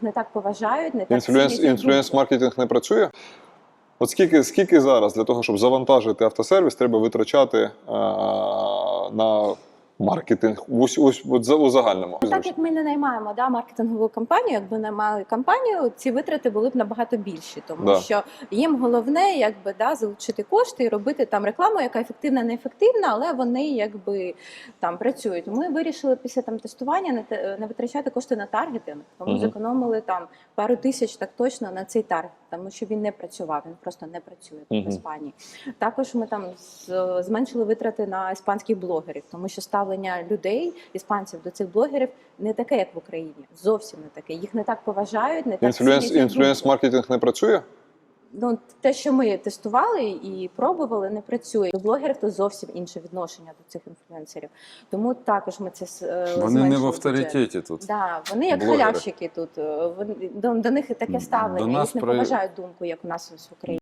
їх не так поважають, не так Інфлюенс, цінять інфлюенс-маркетинг не працює? От скільки, скільки зараз для того, щоб завантажити автосервіс, треба витрачати а, на маркетинг ось, ось, от за- у загальному? Так як ми не наймаємо да, маркетингову компанію, якби наймали компанію, ці витрати були б набагато більші, тому Да. що їм головне якби да, залучити кошти і робити там рекламу, яка ефективна, неефективна, але вони якби там працюють. Ми вирішили після там тестування не, не витрачати кошти на таргетинг, тому Мгм. зекономили там пару тисяч так точно на цей таргет, тому що він не працював, він просто не працює тут Мгм. в Іспанії. Також ми там зменшили витрати на іспанських блогерів, тому що ставлення людей, іспанців до цих блогерів не таке, як в Україні. Зовсім не таке. Їх не так поважають, не так Інфлюенс, інфлюенс маркетинг не працює? Ну те, що ми тестували і пробували, не працює. До блогерів то зовсім інше відношення до цих інфлюенсерів. Тому також ми це е, Вони не в в бюджет. авторитеті тут. Да, вони як халявщики тут. е, Вони до, до них таке ставлення. До нас їх не при- поважають думку, як у нас в Україні.